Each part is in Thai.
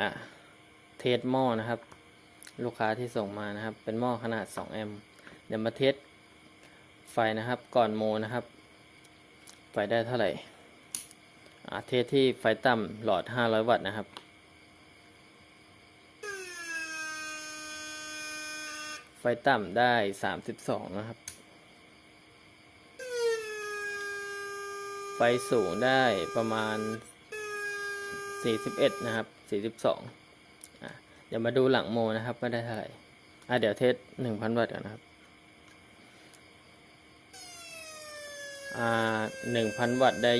อะเทสหม้อนะครับ ลูกค้าที่ส่งมานะครับ เป็นหม้อขนาด 2 แอมป์เดี๋ยวมาเทสไฟนะครับ ก่อนโมนะครับ ไฟได้เท่าไหร่อะเทสที่ไฟต่ำหลอด 500 วัตต์นะครับไฟต่ำได้ 32 นะครับ ไฟสูงได้ประมาณ 41 นะครับ 42อะเดี๋ยวมาดูหลังโมนะครับว่าได้เท่าไหร่อะเดี๋ยวเทส1,000วัตต์ก่อนนะครับอ่า1,000วัตต์ได้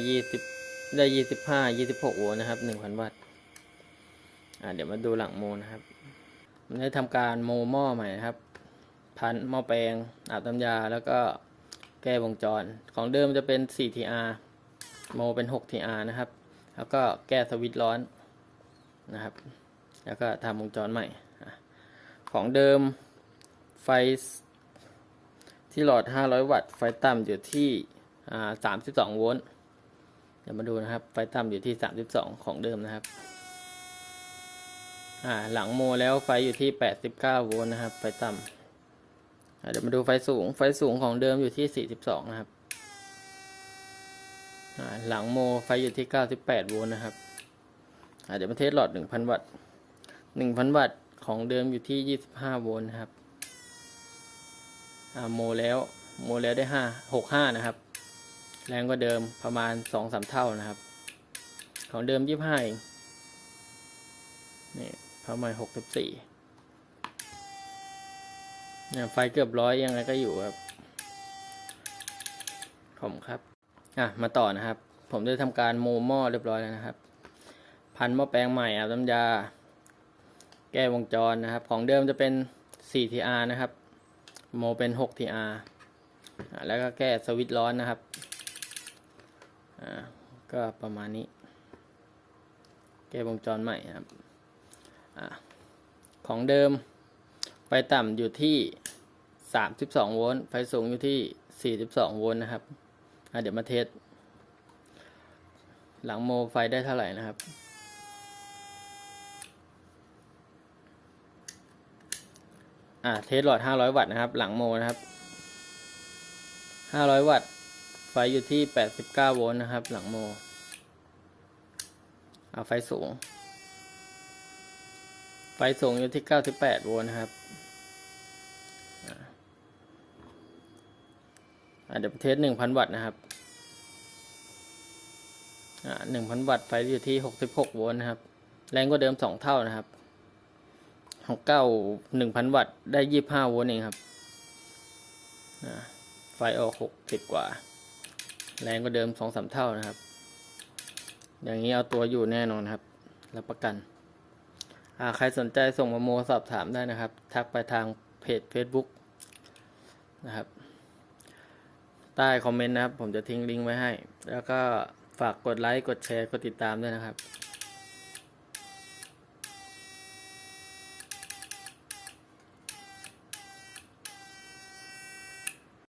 20ได้25 26โวลต์นะครับ1,000วัตต์อ่าเดี๋ยวมาดูหลังโมนะครับมันได้ทำการโมหม้อใหม่นะครับ พันหม้อแปลงอาบน้ำยาแล้วก็แก้วงจร ของเดิมจะเป็น 4TR โมเป็น 6TR นะครับ แล้วก็แก้สวิตช์ร้อน นะครับ แล้วก็ทำวงจรใหม่ ของเดิมไฟที่หลอด 500 วัตต์ ไฟต่ำอยู่ที่ 32 โวลต์ เดี๋ยวมาดูนะครับ ไฟต่ำอยู่ที่ 32 ของเดิมนะครับ หลังโมแล้วไฟอยู่ที่ 89 โวลต์นะครับ ไฟต่ำเดี๋ยวมาดูไฟสูง ไฟสูงของเดิมอยู่ที่ 42 นะครับ หลังโมไฟอยู่ที่ 98 โวลต์นะครับ เดี๋ยวมาเทสหลอด1,000วัตต์1,000วัตต์ของเดิมอยู่ที่25โวลต์นะครับอ่าโมแล้วโมแล้วได้5 65นะครับ แรงกว่าเดิมประมาณ2-3เท่านะครับ ของเดิม25เองนี่ประมาณ64เนี่ยไฟเกือบร้อยยังไงก็อยู่ครับผมครับ อะ มาต่อนะครับ ผมได้ทำการโมหม้อเรียบร้อยแล้วนะครับ พันหม้อแปลงใหม่อาบน้ำยา แก้วงจรนะครับ ของเดิมจะเป็น 4TR นะครับ โมเป็น 6TR แล้วก็แก้สวิตช์ร้อนนะครับ ก็ประมาณนี้ แก้วงจรใหม่ครับอของเดิม ไฟต่ำอยู่ที่ 32 โวลต์ ไฟสูงอยู่ที่ 42 โวลต์นะครับ เดี๋ยวมาเทส หลังโมไฟได้เท่าไหร่นะครับ อ่าเทสหลอด 500 วัตต์นะครับ หลังโมนะครับ 500 วัตต์ ไฟอยู่ที่ 89 โวลต์นะครับ หลังโมอ่าไฟสูง ไฟสูงอยู่ที่ 98 โวลต์นะครับอ่าเดี๋ยวเทส 1,000 วัตต์นะครับอ่า1,000 วัตต์ ไฟอยู่ที่ 66 โวลต์นะครับ แรงกว่าเดิม 2 เท่านะครับ ของเก้า1,000วัตต์ได้25โวลต์เองครับไฟออก60กว่า แรงกว่าเดิม2-3เท่านะครับ อย่างนี้เอาตัวอยู่แน่นอนครับ รับประกันใครสนใจส่งมาโมสอบถามได้นะครับ ทักไปทางเพจ Facebook นะครับ ใต้คอมเมนต์นะครับ ผมจะทิ้งลิงก์ไว้ให้ แล้วก็ฝากกดไลค์ กดแชร์ กดติดตามด้วยนะครับ